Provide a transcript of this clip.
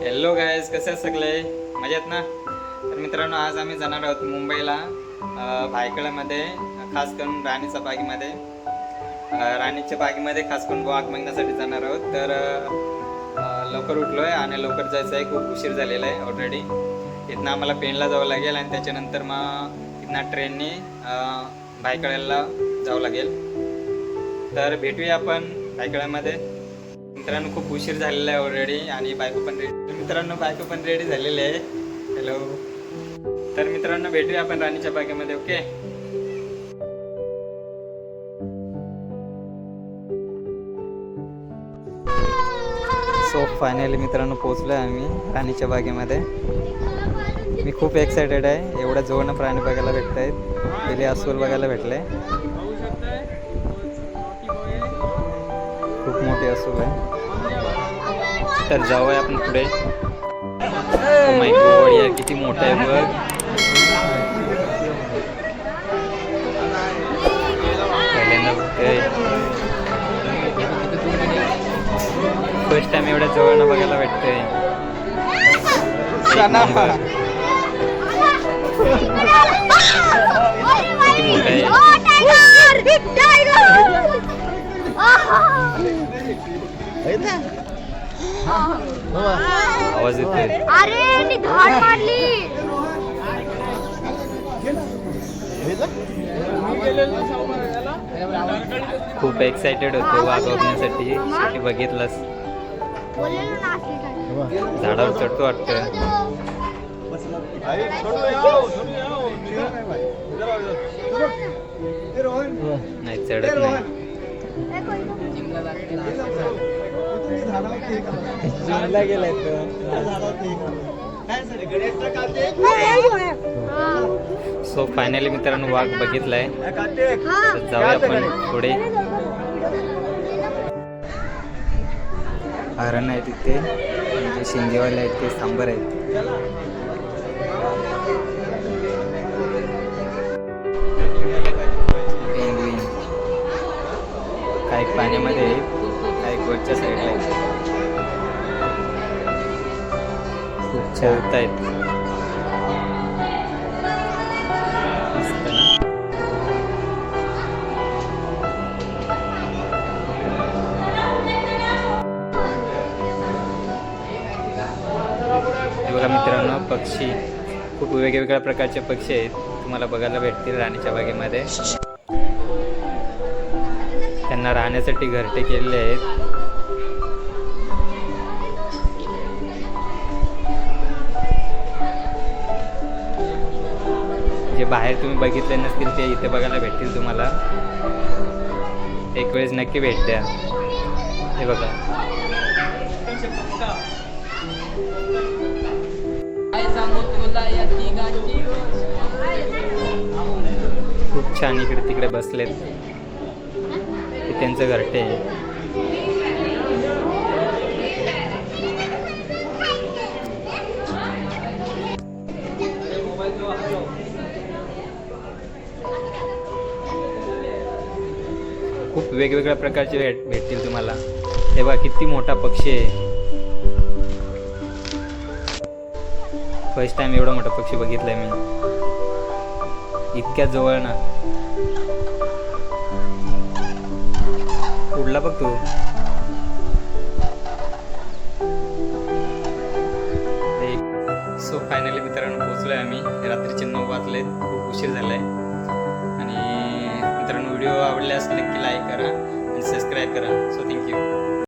Hello guys कसे सगळे? मजेत ना? तर मित्रांनो आज आम्ही जाणार आहोत मुंबईला अं, भायखळ्यामध्ये खास करून राणीच्या बागेमध्ये. राणीच्या बागेमध्ये खास करून वाघ मागण्यासाठी जाणार आहोत. तर लवकर उठलो आहे आणि लवकर जायचं आहे. खूप उशीर झालेला आहे ऑलरेडी इथनं आम्हाला पेनला जावं लागेल आणि त्याच्यानंतर मग इथनं ट्रेनने भायखळ्याला जावं लागेल. तर भेटूया आपण भायखळ्यामध्ये. मित्रांनो खूप उशीर झालेला आहे ऑलरेडी आणि बायको पण रेडी मित्रांनो बायको पण रेडी झालेली आहे. हॅलो तर मित्रांनो भेटूया आपण राणीच्या बागेमध्ये ओके सो फायनली मित्रांनो पोहोचलो आहे आम्ही राणीच्या बागेमध्ये. मी खूप एक्सायटेड आहे. एवढ्या जवळनं प्राणी बघायला भेटत आहेत पहिले अस्वल बघायला भेटले. खूप मोठी अस्वल आहे. तर जाऊया आपण पुढे. यार किती मोठं आहे बघ. फर्स्ट टाइम एवढ्या जवळनं बघायला भेटतंय. किती मोठं आहे. आवाज येतोय. अरे मी धाड मारली. खूप एक्साइटेड होतो वाघ बघण्यासाठी. ते बघितलंस. झाडावर चढतो वाटतं. नाही चढत नाही. जिमला गेलाय सो फायनली मित्रांनो वाघ बघितलाय. जाऊया आपण पुढे. हरण आहे तिथे. म्हणजे शिंगेवाले आहेत ते सांबर आहेत. काही पाण्यामध्ये काही वरच्या साईडला आहेत आहेत बघा मित्रांनो पक्षी खूप वेगवेगळ्या प्रकारचे पक्षी आहेत. तुम्हाला बघायला भेटतील राणीच्या बागेमध्ये. त्यांना राहण्यासाठी घरटे केलेले आहेत. जे बाहेर तुम्ही बघितले नसतील ते इथे बघायला भेटतील तुम्हाला. एक वेळेस नक्की भेट द्या. हे बघा. खूप छान इकडे तिकडे बसलेत. हे त्यांचं घरटे आहे. खूप वेगवेगळ्या प्रकारचे भेट भेटतील तुम्हाला. हे बघा किती मोठा पक्षी आहे. फर्स्ट टाइम एवढा मोठा पक्षी बघितलाय मी. इतक्या जवळ ना. उडला बघ तू. सो फायनली मित्रांनो पोहोचलोय आम्ही. रात्रीचे नऊ वाजले. खूप उशीर झालाय. आवडल्यास नक्की लाईक करा आणि सबस्क्राईब करा. So thank you